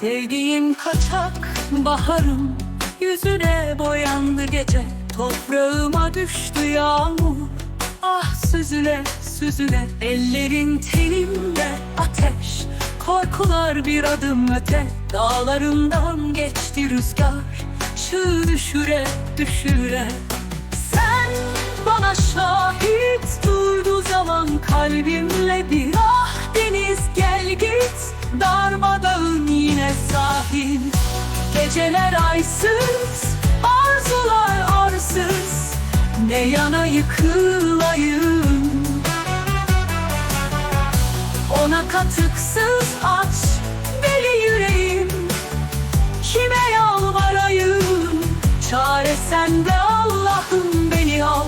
Sevdiğim kaçak baharım Yüzüne boyandı gece. Toprağıma düştü yağmur Ah süzüle süzüle. Ellerin tenimde ateş Korkular bir adım öte. Dağlarından geçti rüzgar Çığ düşüre düşüre. Sen bana şahit durdu zaman Kalbimle bir ah deniz. Gel git Darmadağın sahil Geceler aysız Arzular arsız Ne yana yıkılayım? Ona katıksız aç Deli yüreğim Kime yalvarayım? Çare sende Allah'ım beni al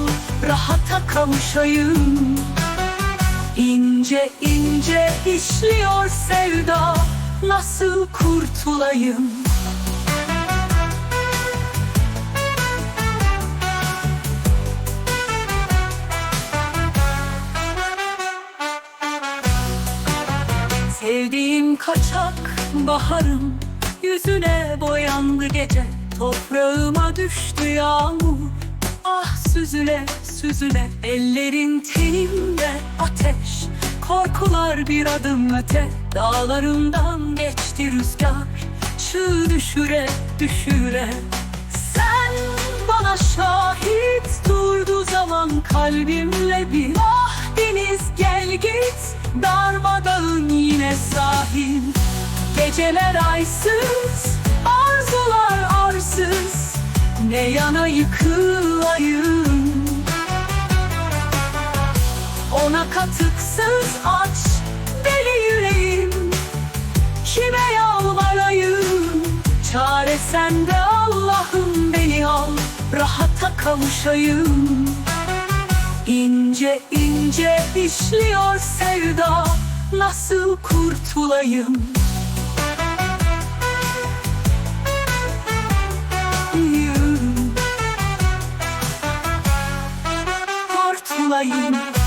Rahata kavuşayım. İnce ince işliyor sevda Nasıl kurtulayım? Sevdiğim kaçak baharım Yüzüne boyandı gece. Toprağıma düştü yağmur Ah süzüle süzüle. Ellerin tenimde ateş Korkular bir adım öte. Dağlarından geçti rüzgar Çığ düşüre düşüre. Sen bana şahit durdu zaman Kalbimle bir. Ah deniz gel git Darmadağın yine sahil. Geceler aysız Arzular arsız. Ne yana yıkılayım Ona katıksız aç Deli yüreğim. Kime yalvarayım? Çare sende Allah'ım beni al Rahata kavuşayım. İnce ince işliyor sevda Nasıl kurtulayım? Kurtulayım